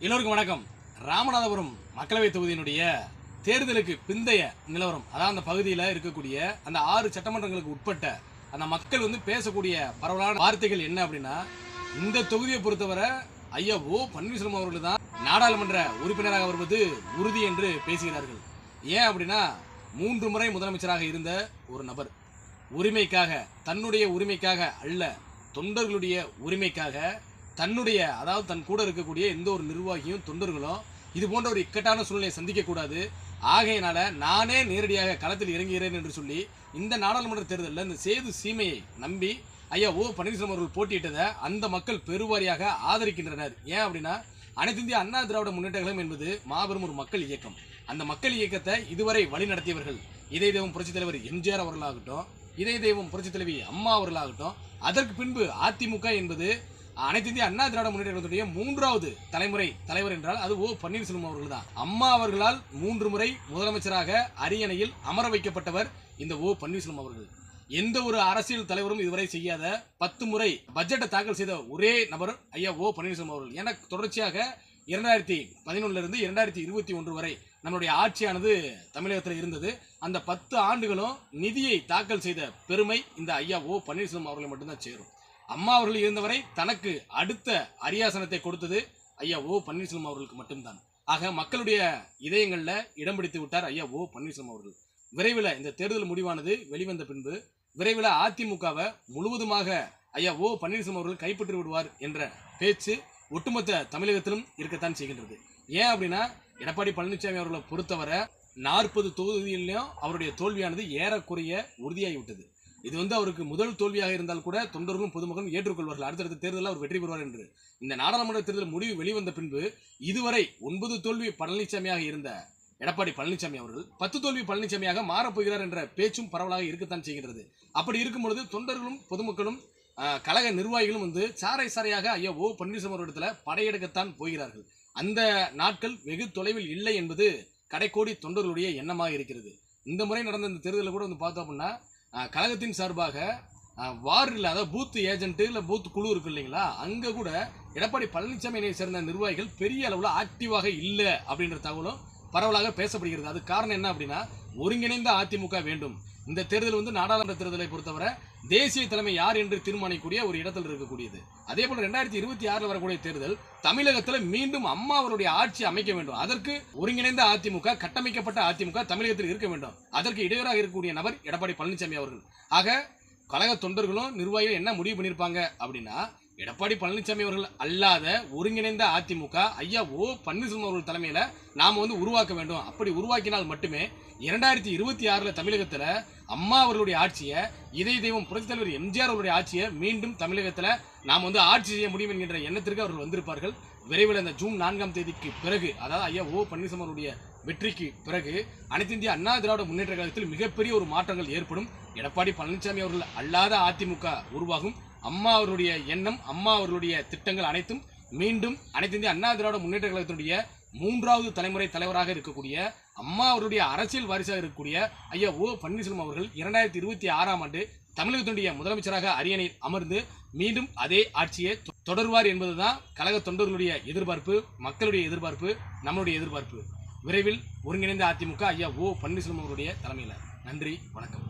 எல்லோருக்கும் வணக்கம். ராமநாதபுரம் மக்களவை தொகுதியினுடைய தேர்தலுக்கு பிந்தைய நிலவரம் அதாவது அந்த பகுதியில் இருக்கக்கூடிய அந்த ஆறு சட்டமன்றங்களுக்கு உட்பட்ட அந்த மக்கள் வந்து பேசக்கூடிய பரவலான வார்த்தைகள் என்ன அப்படின்னா இந்த தொகுதியை பொறுத்தவரை ஐயா ஓ பன்னீர்செல்வம் அவர்கள் தான் நாடாளுமன்ற உறுப்பினராக வருவது உறுதி என்று பேசுகிறார்கள். ஏன் அப்படின்னா மூன்று முறை முதலமைச்சராக இருந்த ஒரு நபர் உரிமைக்காக தன்னுடைய உரிமைக்காக அல்ல தொண்டர்களுடைய உரிமைக்காக தன்னுடைய அதாவது தன் கூட இருக்கக்கூடிய எந்த ஒரு நிர்வாகியும் தொண்டர்களும் இது போன்ற ஒரு இக்கட்டான சூழ்நிலையை சந்திக்கக்கூடாது. ஆகையினால நானே நேரடியாக களத்தில் இறங்குகிறேன் என்று சொல்லி இந்த நாடாளுமன்ற தேர்தலில் இந்த சேது சீமையை நம்பி ஐயா ஓ பன்னீர்செல்வம் அவர்கள் போட்டியிட்டதை அந்த மக்கள் பெருவாரியாக ஆதரிக்கின்றனர். ஏன் அப்படின்னா அனைத்து இந்திய அண்ணா திராவிட முன்னேற்ற கழகம் என்பது மாபெரும் ஒரு மக்கள் இயக்கம். அந்த மக்கள் இயக்கத்தை இதுவரை வழி நடத்தியவர்கள் இதய தெய்வம் புரட்சித் தலைவர் எம்ஜிஆர் அவர்களாகட்டும் இதய தெய்வம் புரட்சித் தலைவி அம்மா அவர்களாகட்டும் அதற்கு பின்பு அதிமுக என்பது அனைத்து இந்திய அண்ணா திராவிட முன்னேற்ற கழகத்துடைய மூன்றாவது தலைமுறை தலைவர் என்றால் அது ஓ பன்னீர்செல்வம் அவர்கள் தான் அம்மா அவர்களால் மூன்று முறை முதலமைச்சராக அரியணையில் அமர வைக்கப்பட்டவர் இந்த ஓ பன்னீர்செல்வம் அவர்கள். எந்த ஒரு அரசியல் தலைவரும் இதுவரை செய்யாத பத்து முறை பட்ஜெட்டை தாக்கல் செய்த ஒரே நபர் ஐயா ஓ பன்னீர்செல்வம் அவர்கள். என தொடர்ச்சியாக இரண்டாயிரத்தி பதினொன்னுல இருந்து இரண்டாயிரத்தி இருபத்தி ஒன்று வரை நம்மளுடைய ஆட்சியானது தமிழகத்தில் இருந்தது. அந்த பத்து ஆண்டுகளும் நிதியை தாக்கல் செய்த பெருமை இந்த ஐயா ஓ பன்னீர்செல்வம் அவர்களை மட்டும்தான் சேரும். அம்மா அவர்கள் இருந்தவரை தனக்கு அடுத்த அரியாசனத்தை கொடுத்தது ஐயா ஓ பன்னீர்செல்வம் அவர்களுக்கு மட்டும்தான். ஆக மக்களுடைய இதயங்களில் இடம் பிடித்து விட்டார் ஐயா ஓ பன்னீர்செல்வம் அவர்கள். விரைவில் இந்த தேர்தல் முடிவானது வெளிவந்த பின்பு விரைவில் அதிமுகவை முழுவதுமாக ஐயா ஓ பன்னீர்செல்வம் அவர்கள் கைப்பற்றி விடுவார் என்ற பேச்சு ஒட்டுமொத்த தமிழகத்திலும் இருக்கத்தான் செய்கின்றது. ஏன் அப்படின்னா எடப்பாடி பழனிசாமி அவர்களை பொறுத்தவரை நாற்பது தொகுதியிலையும் அவருடைய தோல்வியானது ஏறக்குறைய உறுதியாகிவிட்டது. இது வந்து அவருக்கு முதல் தோல்வியாக இருந்தால் கூட தொண்டர்களும் பொதுமக்களும் ஏற்றுக்கொள்வார்கள். அடுத்தடுத்த தேர்தலில் அவர் வெற்றி பெறுவார் என்று. இந்த நாடாளுமன்ற தேர்தல் முடிவு வெளிவந்த பின்பு இதுவரை ஒன்பது தோல்வி பழனிசாமியாக இருந்த எடப்பாடி பழனிசாமி அவர்கள் பத்து தோல்வி பழனிசாமியாக மாறப்போகிறார் என்ற பேச்சும் பரவலாக இருக்கத்தான் செய்கின்றது. அப்படி இருக்கும் பொழுது தொண்டர்களும் பொதுமக்களும் கழக நிர்வாகிகளும் வந்து சாரை சாரையாக ஐயா ஓ பன்னீர்செல்வம் இடத்துல படையெடுக்கத்தான் போகிறார்கள். அந்த நாட்கள் வெகு தொலைவில் இல்லை என்பது கடைக்கோடி தொண்டர்களுடைய எண்ணமாக இருக்கிறது. இந்த முறை நடந்த இந்த தேர்தலில் கூட வந்து பார்த்தோம் அப்படின்னா கழகத்தின் சார்பாக வார்டில் அதாவது பூத் ஏஜென்ட்டு இல்லை பூத் குழு இருக்கு இல்லைங்களா? அங்கே கூட எடப்பாடி பழனிசாமியை சேர்ந்த நிர்வாகிகள் பெரிய அளவில் ஆக்டிவாக இல்லை அப்படின்ற தகவலும் பரவலாக பேசப்படுகிறது. அது காரணம் என்ன அப்படின்னா ஒருங்கிணைந்த அதிமுக வேண்டும். இந்த தேர்தல் வந்து நாடாளுமன்ற தேர்தலை பொறுத்தவரை தேசிய தலைமை யார் என்று தீர்மானிக்கக்கூடிய ஒரு இடத்தில் இருக்கக்கூடியது. அதே போல ரெண்டாயிரத்தி இருபத்தி ஆறில் வரக்கூடிய தேர்தல் தமிழகத்தில் மீண்டும் அம்மா அவருடைய ஆட்சி அமைக்க வேண்டும். அதற்கு ஒருங்கிணைந்த அதிமுக கட்டமைக்கப்பட்ட அதிமுக தமிழகத்தில் இருக்க வேண்டும். அதற்கு இடையூறாக இருக்கக்கூடிய நபர் எடப்பாடி பழனிசாமி அவர்கள். ஆக கழக தொண்டர்களும் நிர்வாகிகள் என்ன முடிவு பண்ணியிருப்பாங்க அப்படின்னா எடப்பாடி பழனிசாமி அவர்கள் அல்லாத ஒருங்கிணைந்த அதிமுக ஐயா ஓ பன்னீர்செல்வம் அவர்கள் தலைமையில நாம வந்து உருவாக்க வேண்டும். அப்படி உருவாக்கினால் மட்டுமே இரண்டாயிரத்தி இருபத்தி ஆறுல தமிழகத்துல அம்மா அவர்களுடைய ஆட்சியை இதய தெய்வம் புரட்சித் தலைவர் எம்ஜிஆர் அவருடைய ஆட்சியை மீண்டும் தமிழகத்துல நாம் வந்து ஆட்சி செய்ய முடியும் என்கின்ற எண்ணத்திற்கு அவர்கள் வந்திருப்பார்கள். விரைவில் அந்த ஜூன் நான்காம் தேதிக்கு பிறகு அதாவது ஐயா ஓ பன்னீர்செல்வம் அவருடைய வெற்றிக்கு பிறகு அனைத்து இந்திய அண்ணா திராவிட முன்னேற்ற கழகத்தில் மிகப்பெரிய ஒரு மாற்றங்கள் ஏற்படும். எடப்பாடி பழனிசாமி அவர்கள் அல்லாத அதிமுக உருவாகும். அம்மா அவர்களுடைய எண்ணம் அம்மா அவர்களுடைய திட்டங்கள் அனைத்தும் மீண்டும் அனைத்து இந்திய அண்ணா திராவிட முன்னேற்ற கழகத்தினுடைய மூன்றாவது தலைமுறை தலைவராக இருக்கக்கூடிய அம்மா அவருடைய அரசியல் வாரிசாக இருக்கக்கூடிய ஐயா ஓ பன்னீர்செல்வம் அவர்கள் இரண்டாயிரத்தி இருபத்தி ஆறாம் ஆண்டு தமிழகத்தினுடைய முதலமைச்சராக அரியணையில் அமர்ந்து மீண்டும் அதே ஆட்சியை தொ- தொடர்வார் என்பதுதான் கழக தொண்டர்களுடைய எதிர்பார்ப்பு மக்களுடைய எதிர்பார்ப்பு நம்மளுடைய எதிர்பார்ப்பு. விரைவில் ஒருங்கிணைந்த அதிமுக ஐயா ஓ பன்னீர்செல்வம் அவருடைய தலைமையில். நன்றி வணக்கம்.